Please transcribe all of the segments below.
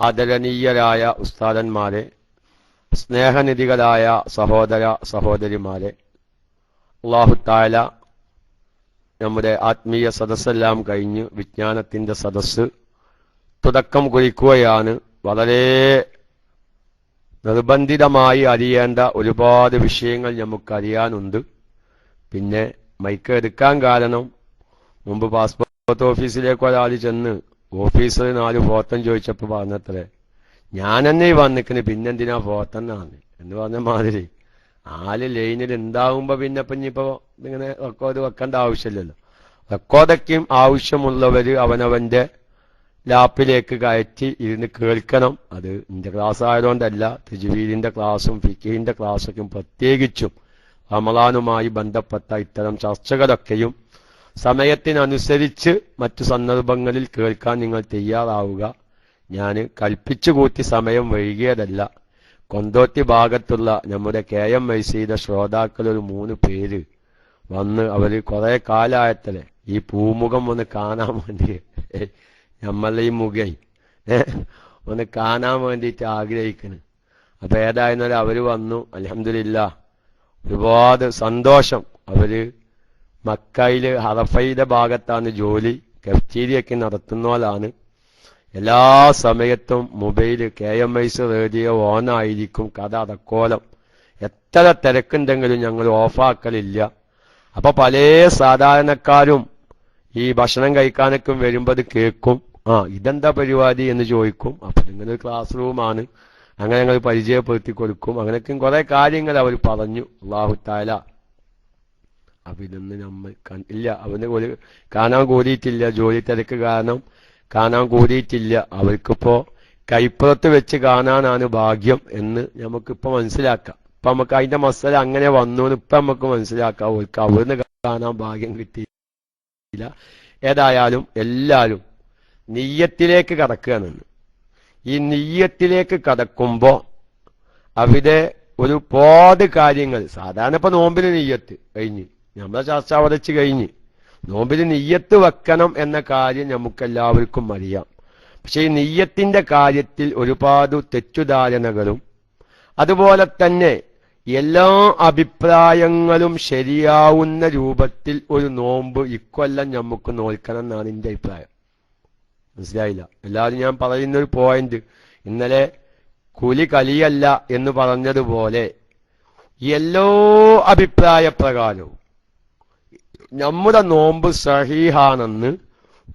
ആദരണീയരായ ഉസ്താദന്മാരെ സ്നേഹനിധികളായ സഹോദര സഹോദരിമാരെ അള്ളാഹുത്തായ നമ്മുടെ ആത്മീയ സദസ്സെല്ലാം കഴിഞ്ഞ് വിജ്ഞാനത്തിന്റെ സദസ്സ് തുടക്കം കുറിക്കുകയാണ്. വളരെ നിർബന്ധിതമായി അറിയേണ്ട ഒരുപാട് വിഷയങ്ങൾ നമുക്കറിയാനുണ്ട്. പിന്നെ മൈക്ക് എടുക്കാൻ കാരണം മുമ്പ് പാസ്പോർട്ട് ഓഫീസിലേക്ക് ഒരാൾ ചെന്ന് ഓഫീസർ നാല് ഫോത്തം ചോദിച്ചപ്പോൾ പറഞ്ഞത്രേ ഞാൻ തന്നെ വന്നിക്കണ് പിന്നെന്തിനാ ഫോട്ടെന്നാണ് എന്ന് പറഞ്ഞ മാതിരി. ആൽ ലൈനിൽ ഉണ്ടാവുമ്പോ പിന്നെ ഇപ്പൊ ഇങ്ങനെ റെക്കോർഡ് വെക്കേണ്ട ആവശ്യമില്ലല്ലോ. റെക്കോർഡൊക്കെയും ആവശ്യമുള്ളവര് അവനവന്റെ ലാപ്പിലേക്ക് കയറ്റി ഇരുന്ന് കേൾക്കണം. അത് ഇന്റെ ക്ലാസ് ആയതുകൊണ്ടല്ല തിജുവീരിന്റെ ക്ലാസ്സും ഫിക്കിന്റെ ക്ലാസ്സൊക്കെയും പ്രത്യേകിച്ചും റമലാനുമായി ബന്ധപ്പെട്ട ഇത്തരം ചർച്ചകളൊക്കെയും സമയത്തിനനുസരിച്ച് മറ്റു സന്ദർഭങ്ങളിൽ കേൾക്കാൻ നിങ്ങൾ തയ്യാറാവുക. ഞാൻ കൽപ്പിച്ചു കൂട്ടി സമയം വൈകിയതല്ല. കൊന്തോത്തി ഭാഗത്തുള്ള നമ്മുടെ കെ എം വൈസിയുടെ ശ്രോതാക്കൾ ഒരു മൂന്ന് പേര് വന്ന് അവർ കുറെ കാലായത്തല്ലേ? ഈ പൂമുഖം ഒന്ന് കാണാൻ വേണ്ടി. നമ്മളെ ഈ മുഖൈ ഒന്ന് കാണാൻ വേണ്ടിയിട്ട് ആഗ്രഹിക്കുന്നു അപ്പൊ ഏതായിരുന്നാലും അവർ വന്നു. അലഹമില്ല ഒരുപാട് സന്തോഷം. അവർ മക്കയിൽ ഹറഫയുടെ ഭാഗത്താണ് ജോലി. കഫ്റ്റീരിയൊക്കെ നടത്തുന്നവരാണ്. എല്ലാ സമയത്തും മൊബൈൽ കെ എം ഐസ് റേഡിയോ ഓണായിരിക്കും കഥ അടക്കോലം. എത്ര തിരക്കുണ്ടെങ്കിലും ഞങ്ങൾ ഓഫാക്കലില്ല. അപ്പൊ പല സാധാരണക്കാരും ഈ ഭക്ഷണം കഴിക്കാനൊക്കെ വരുമ്പോൾ അത് കേൾക്കും. ആ ഇതെന്താ പരിപാടി എന്ന് ചോദിക്കും. അപ്പൊ ഇങ്ങനെ ഒരു ക്ലാസ് റൂമാണ് അങ്ങനെ ഞങ്ങൾ പരിചയപ്പെടുത്തി കൊടുക്കും. അങ്ങനെയൊക്കെ കുറെ കാര്യങ്ങൾ അവർ പറഞ്ഞു. അള്ളാഹു താല അപ്പൊ ഇതൊന്നും നമ്മൾ ഇല്ല അവന് ഒരു കാണാൻ കൂടിയിട്ടില്ല ജോലി തിരക്ക് കാരണം കാണാൻ കൂടിയിട്ടില്ല. അവർക്കിപ്പോ കൈപ്പുറത്ത് വെച്ച് കാണാനാണ് ഭാഗ്യം എന്ന് നമുക്കിപ്പോ മനസ്സിലാക്കാം. ഇപ്പൊ നമുക്ക് അതിന്റെ മസല അങ്ങനെ വന്നു ഇപ്പൊ നമുക്ക് മനസ്സിലാക്കാം. അവർക്ക് അവിടുന്ന് കാണാൻ ഭാഗ്യം കിട്ടിയില്ല. ഏതായാലും എല്ലാവരും നെയ്യത്തിലേക്ക് കടക്കുകയാണ് ഈ നെയ്യത്തിലേക്ക് കടക്കുമ്പോ അവിടെ ഒരുപാട് കാര്യങ്ങൾ. സാധാരണ ഇപ്പൊ നോമ്പിന് നെയ്യത്ത് കഴിഞ്ഞ്. നമ്മളെ ചർച്ച അവതരിച്ച് കഴിഞ്ഞ്. നോമ്പിന് നെയ്യത്ത് വെക്കണം എന്ന കാര്യം നമുക്കെല്ലാവർക്കും അറിയാം. പക്ഷേ ഈ നെയ്യത്തിന്റെ കാര്യത്തിൽ ഒരുപാട് തെറ്റുധാരണകളും അതുപോലെ തന്നെ എല്ലാ അഭിപ്രായങ്ങളും ശരിയാവുന്ന രൂപത്തിൽ ഒരു നോമ്പ് ഇക്കൊല്ലം നമുക്ക് നോൽക്കണം എന്നാണ് എന്റെ അഭിപ്രായം. മനസ്സിലായില്ല? എല്ലാവരും ഞാൻ പറയുന്ന ഒരു പോയിന്റ് ഇന്നലെ കുലി കലിയല്ല എന്ന് പറഞ്ഞതുപോലെ എല്ലാ അഭിപ്രായ പ്രകാരവും നമ്മുടെ നോമ്പ് സഹീഹാണെന്ന്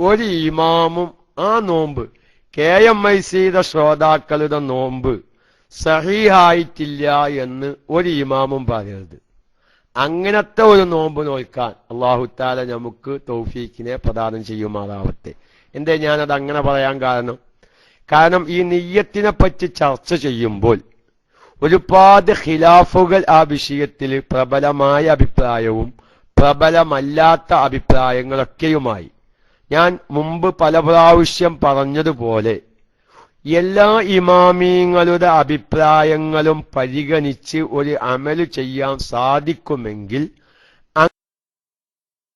ഒരു ഇമാമും ആ നോമ്പ് കെ എം ഐ സിയുടെ ശ്രോതാക്കളുടെ നോമ്പ് സഹീഹായിട്ടില്ല എന്ന് ഒരു ഇമാമും പറയരുത്. അങ്ങനത്തെ ഒരു നോമ്പ് നോക്കാൻ അള്ളാഹുത്താല നമുക്ക് തൗഫീഖിനെ പ്രദാനം ചെയ്യുമാറാവട്ടെ. എന്തേ ഞാനത് അങ്ങനെ പറയാൻ കാരണം? കാരണം ഈ നെയ്യത്തിനെ പറ്റി ചർച്ച ചെയ്യുമ്പോൾ ഒരുപാട് ഖിലാഫുകൾ ആ വിഷയത്തിൽ പ്രബലമായ അഭിപ്രായവും പ്രബലമല്ലാത്ത അഭിപ്രായങ്ങളൊക്കെയുമായി. ഞാൻ മുമ്പ് പല പ്രാവശ്യം പറഞ്ഞതുപോലെ എല്ലാ ഇമാമീങ്ങളുടെ അഭിപ്രായങ്ങളും പരിഗണിച്ച് ഒരു അമൽ ചെയ്യാൻ സാധിക്കുമെങ്കിൽ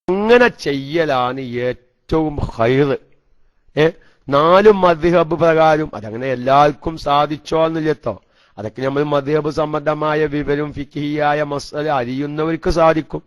അങ്ങനെ ചെയ്യലാണ് ഏറ്റവും ഹൈറ് ഏ? നാല് മദ്ഹബ് പ്രകാരം അതങ്ങനെ എല്ലാവർക്കും സാധിച്ചോ എന്നില്ലത്തോ അതൊക്കെ നമ്മൾ മദ്ഹബ് സംബന്ധമായ വിവരം ഫിക്കിയായ മസല അറിയുന്നവർക്ക് സാധിക്കും.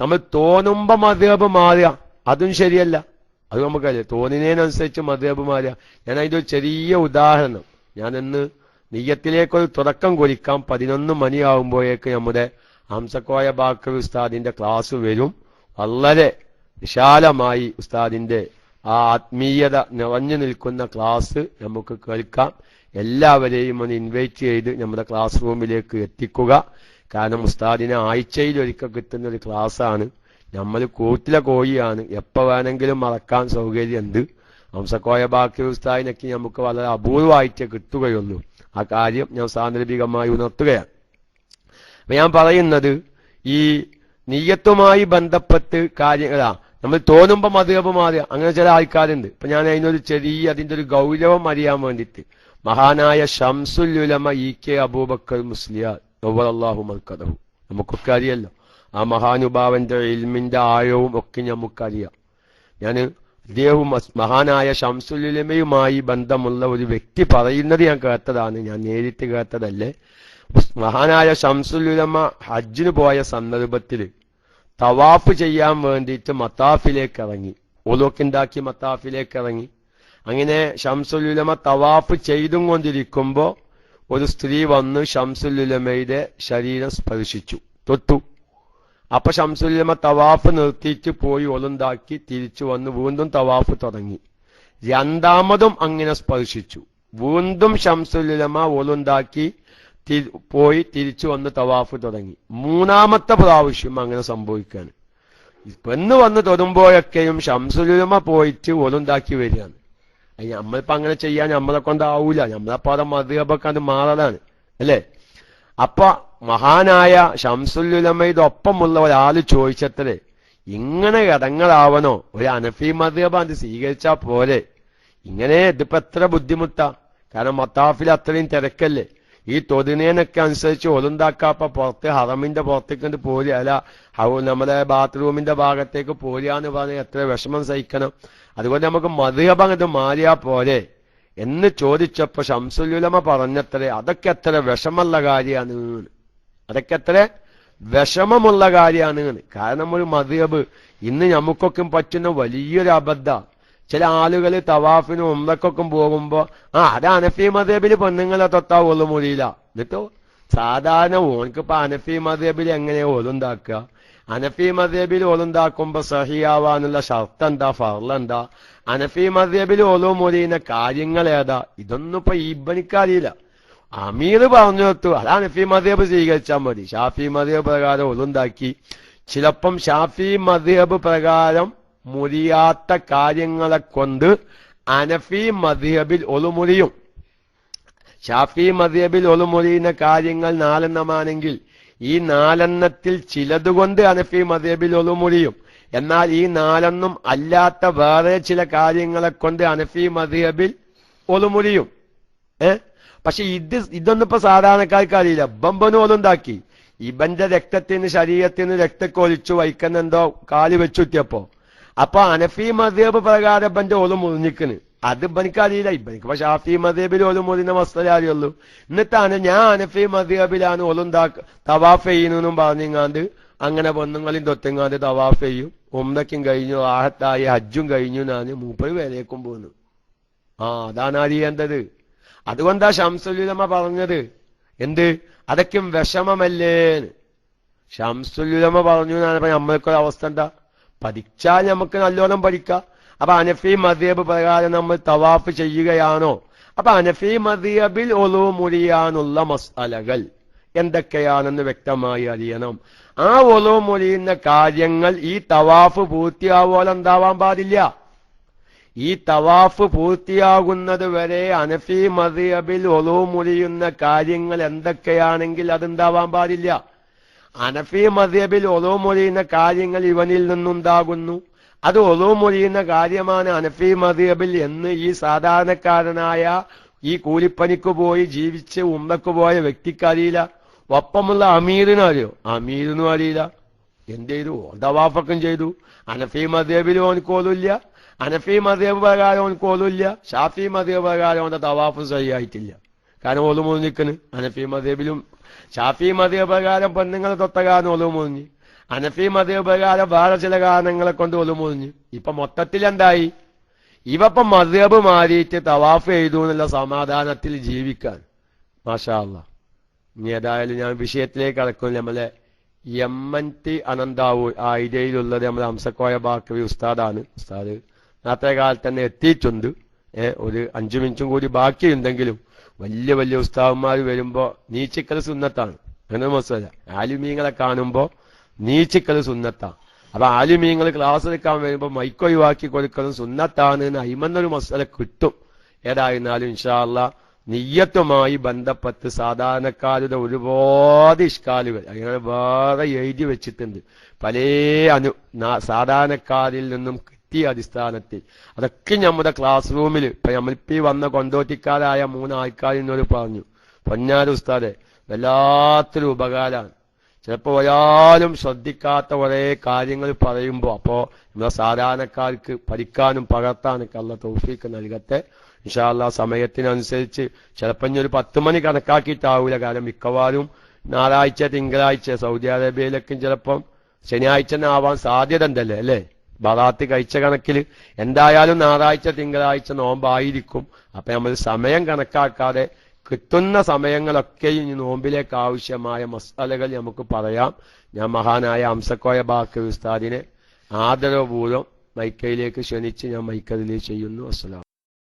നമ്മൾ തോന്നുമ്പോ മദ്ഹബ് മാറുക അതും ശരിയല്ല. അത് നമുക്കറിയാം തോന്നിനനുസരിച്ച് മദ്ഹബ് മാറുക ഞാൻ അതിന്റെ ഒരു ചെറിയ ഉദാഹരണം. ഞാൻ ഇന്ന് നെയ്യത്തിലേക്കൊരു തുടക്കം കുറിക്കാം. പതിനൊന്ന് മണിയാവുമ്പോഴേക്ക് നമ്മുടെ ഹംസക്കോയ ബാക്കർ ഉസ്താദിന്റെ ക്ലാസ് വരും. വളരെ വിശാലമായി ഉസ്താദിന്റെ ആ ആത്മീയത നിറഞ്ഞു നിൽക്കുന്ന ക്ലാസ് നമുക്ക് കേൾക്കാം. എല്ലാവരെയും ഒന്ന് ഇൻവൈറ്റ് ചെയ്ത് നമ്മുടെ ക്ലാസ് റൂമിലേക്ക് എത്തിക്കുക. കാരണം ഉസ്താദിനെ ആഴ്ചയിൽ ഒരിക്കൽ കിട്ടുന്ന ഒരു ക്ലാസ്സാണ്. നമ്മൾ കൂട്ടിലെ കോഴിയാണ്. എപ്പോ വേണമെങ്കിലും മറക്കാൻ സൗകര്യം ഉണ്ട്. ഹംസക്കോയ ബാക്കി ഉസ്താദിനൊക്കെ നമുക്ക് വളരെ അപൂർവമായിട്ടേ കിട്ടുകയുള്ളൂ. ആ കാര്യം ഞാൻ സാന്ദർഭികമായി ഉണർത്തുകയാണ്. അപ്പൊ ഞാൻ പറയുന്നത് ഈ നീയത്തുമായി ബന്ധപ്പെട്ട് കാര്യങ്ങളാ. നമ്മൾ തോന്നുമ്പോ മധുരപ്പ് മാറുക അങ്ങനെ ചില ആൾക്കാരുണ്ട്. ഇപ്പൊ ഞാൻ അതിനൊരു ചെറിയ അതിന്റെ ഒരു ഗൗരവം അറിയാൻ വേണ്ടിയിട്ട്. മഹാനായ ഷംസുല്ലുലമ ഇ കെ അബൂബക്കർ മുസ്ലിയാർ. അള്ളാഹു മൽക്കതഹു നമുക്കൊക്കെ അറിയല്ലോ ആ മഹാനുഭാവന്റെ ഇൽമിന്റെ ആഴവും ഒക്കെ നമുക്കറിയാം. ഞാൻ അദ്ദേഹവും മഹാനായ ഷംസുലിമയുമായി ബന്ധമുള്ള ഒരു വ്യക്തി പറയുന്നത് ഞാൻ കേട്ടതാണ്. ഞാൻ നേരിട്ട് കേട്ടതല്ലേ? മഹാനായ ഷംസുലുലമ ഹജ്ജിന് പോയ സന്ദർഭത്തിൽ തവാഫ് ചെയ്യാൻ വേണ്ടിയിട്ട് മത്താഫിലേക്ക് ഇറങ്ങി. ഒലോക്കുണ്ടാക്കി മത്താഫിലേക്ക് ഇറങ്ങി. അങ്ങനെ ഷംസുലുലമ തവാഫ് ചെയ്തും കൊണ്ടിരിക്കുമ്പോ ഒരു സ്ത്രീ വന്ന് ഷംസുലുലമയുടെ ശരീരം സ്പർശിച്ചു. തൊട്ടു. അപ്പൊ ഷംസുലുലമ തവാഫ് നിർത്തിയിട്ട് പോയി ഒളുണ്ടാക്കി തിരിച്ചു വന്ന് വീണ്ടും തവാഫ് തുടങ്ങി. രണ്ടാമതും അങ്ങനെ സ്പർശിച്ചു. വീണ്ടും ഷംസുലുലമ ഒളുണ്ടാക്കി പോയി തിരിച്ചു വന്ന് തവാഫ് തുടങ്ങി. മൂന്നാമത്തെ പ്രാവശ്യം അങ്ങനെ സംഭവിക്കാണ്. പെണ്ണ് വന്ന് തൊടുമ്പോഴൊക്കെയും ഷംസുലുലമ പോയിട്ട് ഒളുണ്ടാക്കി വരികയാണ്. നമ്മളിപ്പോ അങ്ങനെ ചെയ്യാൻ നമ്മളെ കൊണ്ടാവൂല. നമ്മളപ്പോ അത് മധുഹബൊക്കെ അത് മാറലാണ്. അല്ലേ? അപ്പൊ മഹാനായ ഷംസുല്ലുലമയുടെ ഒരാൾ ചോദിച്ചത്രേ ഇങ്ങനെ ഇടങ്ങളാവണോ? ഒരു അനഫി മധുഹബ അത് സ്വീകരിച്ചാ പോലെ ഇങ്ങനെ ഇതിപ്പോ എത്ര ബുദ്ധിമുട്ടാ? കാരണം മത്താഫിൽ അത്രയും തിരക്കല്ലേ? ഈ തൊതിനേനൊക്കെ അനുസരിച്ച് ഒലുണ്ടാക്കാപ്പ പുറത്ത് ഹറമിന്റെ പുറത്തേക്ക് പോലെ അല്ല നമ്മുടെ ബാത്റൂമിന്റെ ഭാഗത്തേക്ക് പോലെയാന്ന് പറഞ്ഞ് എത്ര വിഷമം സഹിക്കണം. അതുകൊണ്ട് നമുക്ക് മതിയപങ്ങത് മാറിയാ പോരെ എന്ന് ചോദിച്ചപ്പോ ഷംസുലുലമ പറഞ്ഞത്രേ അതൊക്കെ എത്ര വിഷമുള്ള കാര്യമാണ് അതൊക്കെ എത്ര വിഷമമുള്ള കാര്യമാണ് കാരണം ഒരു മധുഹബ് ഇന്ന് നമുക്കൊക്കെ പറ്റുന്ന വലിയൊരു അബദ്ധ. ചില ആളുകൾ തവാഫിനും ഉമ്മക്കൊക്കെ പോകുമ്പോ ആ അത് അനഫി മധേബിൽ പെണ്ണുങ്ങളെ തൊത്താ ഒളു മുറിയില്ല എന്നിട്ടോ സാധാരണ ഓനക്കിപ്പോ അനഫി മധേബിൽ എങ്ങനെയാ ഒളുണ്ടാക്കുക അനഫി മദ്യബിൽ ഓലുണ്ടാക്കുമ്പോ സഹിയാവാനുള്ള ഷർത്ത് എന്താ ഫർലെന്താ അനഫി മദ്യബിൽ ഓലോ മൊലിയുന്ന കാര്യങ്ങൾ ഏതാ? ഇതൊന്നും ഇപ്പൊ ഇബനിക്കറിയില്ല അമീർ പറഞ്ഞു വെത്തു അത് അനഫി മദ്യബ് സ്വീകരിച്ചാൽ മതി. ഷാഫി മദ്യബ് പ്രകാരം ഒളുണ്ടാക്കി ചിലപ്പം ഷാഫി മദ്യബ് പ്രകാരം മുറിയാത്ത കാര്യങ്ങളെ കൊണ്ട് അനഫി മദ്യബിൽ ഒളുമുറിയും ഷാഫി മദ്യബിൽ ഒളുമുറിയുന്ന കാര്യങ്ങൾ നാലെണ്ണമാണെങ്കിൽ ഈ നാലെണ്ണത്തിൽ ചിലതുകൊണ്ട് അനഫി മദേബിൽ ഒളുമുറിയും എന്നാൽ ഈ നാലെണ്ണം അല്ലാത്ത വേറെ ചില കാര്യങ്ങളെ കൊണ്ട് അനഫി മദേബിൽ ഒളുമുറിയും ഏ? പക്ഷെ ഇത് ഇതൊന്നും ഇപ്പൊ സാധാരണക്കാർക്ക് അറിയില്ല. ബമ്പനും ഒലുണ്ടാക്കി ഇവന്റെ രക്തത്തിന് ശരീരത്തിന് രക്തക്കൊലിച്ചു ഒലിച്ചു വൈക്കുന്നെന്തോ കാൽ വെച്ചുറ്റിയപ്പോ. അപ്പൊ അനഫി മദേബ് പ്രകാരം ഇവന്റെ മുറിഞ്ഞിക്കണ് അത് ഇവനിക്കറിയില്ല ഇവനിക്ക് പക്ഷെ ഷാഫി മദീബിൽ ഓലും മുറിയുന്ന മസ്തല എന്നിട്ടാണ് ഞാൻ അനഫി മദീബിലാണ് ഓലും തവാഫ് ചെയ്യുന്നെന്നും പറഞ്ഞിങ്ങാണ്ട് അങ്ങനെ പൊന്നുങ്ങളും തൊത്തെങ്ങാണ്ട് തവാഫ് ചെയ്യും ഉമ്മക്കും കഴിഞ്ഞു ആഹത്തായി ഹജ്ജും കഴിഞ്ഞു ഞാൻ മൂപ്പര് വേലേക്കും പോന്നു. ആ അതാണ് അറിയേണ്ടത് അതുകൊണ്ടാ ഷംസുലുലമ പറഞ്ഞത്. എന്ത്? അതൊക്കെ വിഷമമല്ലേ ഷംസുലുലമ പറഞ്ഞു ഞാൻ നമ്മൾക്കൊരവസ്ഥ എന്താ? പഠിച്ചാൽ നമുക്ക് നല്ലോണം പഠിക്കാം. അപ്പൊ അനഫി മദീബ് പ്രകാരം നമ്മൾ തവാഫ് ചെയ്യുകയാണോ? അപ്പൊ അനഫി മദീബിൽ ഒളു മുറിയാനുള്ള മസാലകൾ എന്തൊക്കെയാണെന്ന് വ്യക്തമായി അറിയണം. ആ ഒളു മുറിയുന്ന കാര്യങ്ങൾ ഈ തവാഫ് പൂർത്തിയാവോലെ എന്താവാൻ പാടില്ല. ഈ തവാഫ് പൂർത്തിയാകുന്നത് വരെ അനഫി മദിയബിൽ ഒളു മുറിയുന്ന കാര്യങ്ങൾ എന്തൊക്കെയാണെങ്കിൽ അതുണ്ടാവാൻ പാടില്ല. അനഫി മദിയബിൽ ഒളു മുറിയുന്ന കാര്യങ്ങൾ ഇവനിൽ നിന്നുണ്ടാകുന്നു. അത് ഒളു മൊഴിയുന്ന കാര്യമാണ് അനഫി മദിയബിൽ എന്ന് ഈ സാധാരണക്കാരനായ ഈ കൂലിപ്പനിക്ക് പോയി ജീവിച്ച് ഉമ്മക്ക് പോയ വ്യക്തിക്ക് അറിയില്ല. ഒപ്പമുള്ള അമീറിനും അറിയോ? അമീറിനും അറിയില്ല. എന്ത് ചെയ്തു? ദവാഫക്കും ചെയ്തു. അനഫി മദേബിലും അവനക്ക് ഓലില്ല അനഫി മദേബ് പ്രകാരം അവനക്ക് ഓലില്ല ഷാഫി മദേബ് പ്രകാരം അവന്റെ തവാഫ് സഹിയായിട്ടില്ല. കാരണം ഓൽ മുറിഞ്ഞിക്കണ് അനഫി മദേബിലും ഷാഫി മദേബ് പ്രകാരം പെണ്ണുങ്ങളെ തൊട്ട കാരണം ഒലു മുറിഞ്ഞ് അനഫി മദേബ് ഉപകാരം വേറെ ചില കാരണങ്ങളെ കൊണ്ട് ഒതുമൊഴിഞ്ഞു ഇപ്പൊ മൊത്തത്തിൽ എന്തായി ഇവപ്പം മദേബ് മാറിയിട്ട് തവാഫ് ചെയ്തു എന്നുള്ള സമാധാനത്തിൽ ജീവിക്കാൻ. മാഷാ അല്ലാ ഇനി ഏതായാലും ഞാൻ വിഷയത്തിലേക്ക് അടക്കും നമ്മളെ എം ടി അനന്താവൂർ ആ ഇരയിലുള്ളത് നമ്മുടെ ഹംസക്കോയ ബാക്കവി ഉസ്താദാണ്. ഉസ്താദ് നേരത്തെ കാലത്ത് തന്നെ എത്തിയിട്ടുണ്ട്. ഒരു അഞ്ചു മിനിറ്റും കൂടി ബാക്കിയുണ്ടെങ്കിലും വലിയ വലിയ ഉസ്താവന്മാർ വരുമ്പോ നീച്ചിക്കൽ സുന്നത്താണ്. അങ്ങനെ മനസ്സില ആലുമീങ്ങളെ കാണുമ്പോ നീച്ചിക്കൽ സുന്നത്ത. അപ്പൊ ആലുമീങ്ങൾ ക്ലാസ് എടുക്കാൻ വരുമ്പോ മൈക്ക് ഒഴിവാക്കി കൊടുക്കലും സുന്നത്താണ് അയിമെന്നൊരു മസല കിട്ടും. ഏതായിരുന്നാലും ഇൻഷാല്ല നെയ്യത്തുമായി ബന്ധപ്പെട്ട് സാധാരണക്കാരുടെ ഒരുപാട് ഇഷ്കാലുകൾ അങ്ങനെ വേറെ എഴുതി വെച്ചിട്ടുണ്ട്. പല അനു സാധാരണക്കാരിൽ നിന്നും കിട്ടിയ അടിസ്ഥാനത്തിൽ. അതൊക്കെ നമ്മുടെ ക്ലാസ് റൂമിൽ ഇപ്പൊ നമ്മളിപ്പി വന്ന കൊണ്ടോട്ടിക്കാരായ മൂന്ന് നിന്നൊരു പറഞ്ഞു. പൊന്നാരുസ്താദെ വല്ലാത്തൊരു ഉപകാരമാണ് ചിലപ്പോൾ ഒരാളും ശ്രദ്ധിക്കാത്ത ഒരേ കാര്യങ്ങൾ പറയുമ്പോൾ അപ്പോൾ നമ്മളെ സാധാരണക്കാർക്ക് പഠിക്കാനും പകർത്താനൊക്കെ അല്ല തോഫിക്ക് നൽകട്ടെ. ഇൻഷാല്ല സമയത്തിനനുസരിച്ച് ചിലപ്പോൾ ഇനി ഒരു പത്ത് മണി കണക്കാക്കിയിട്ടാവൂല കാരണം മിക്കവാറും ഞായറാഴ്ച തിങ്കളാഴ്ച സൗദി അറേബ്യയിലൊക്കെ ചിലപ്പം ശനിയാഴ്ച ആവാൻ സാധ്യത ഉണ്ടല്ലേ അല്ലേ? ബറാത്ത് കഴിച്ച കണക്കിൽ എന്തായാലും ഞായറാഴ്ച തിങ്കളാഴ്ച നോമ്പായിരിക്കും. അപ്പൊ നമ്മൾ സമയം കണക്കാക്കാതെ കിട്ടുന്ന സമയങ്ങളൊക്കെ ഈ നോമ്പിലേക്ക് ആവശ്യമായ മസാലകൾ നമുക്ക് പറയാം. ഞാൻ മഹാനായ അംസക്കോയ ബാക്കി ഉസ്താദിനെ ആദരവപൂർവം മൈക്കയിലേക്ക് ക്ഷണിച്ച് ഞാൻ മൈക്കതിലേക്ക് ചെയ്യുന്നു. അസ്സലാം